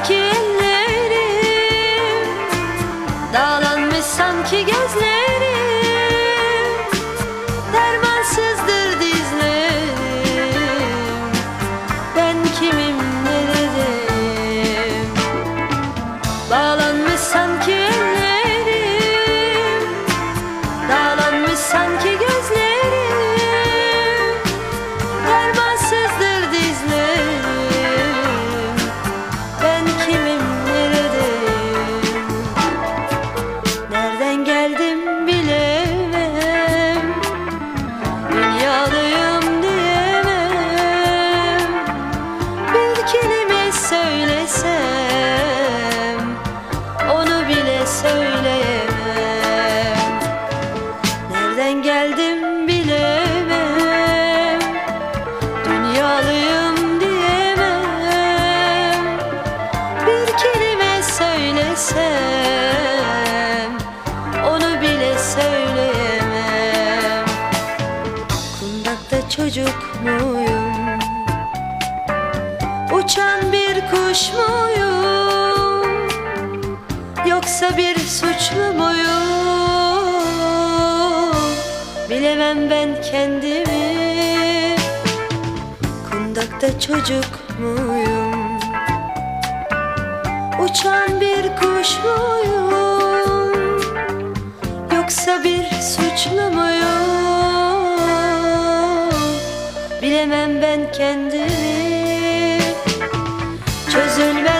sanki ellerim Dağlanmış sanki gözlerim. Çocuk muyum? Uçan bir kuş muyum? Yoksa bir suçlu muyum? Bilemem ben kendimi Kundakta çocuk muyum? Uçan bir kuş muyum? Bilemem ben kendimi. Çözülmez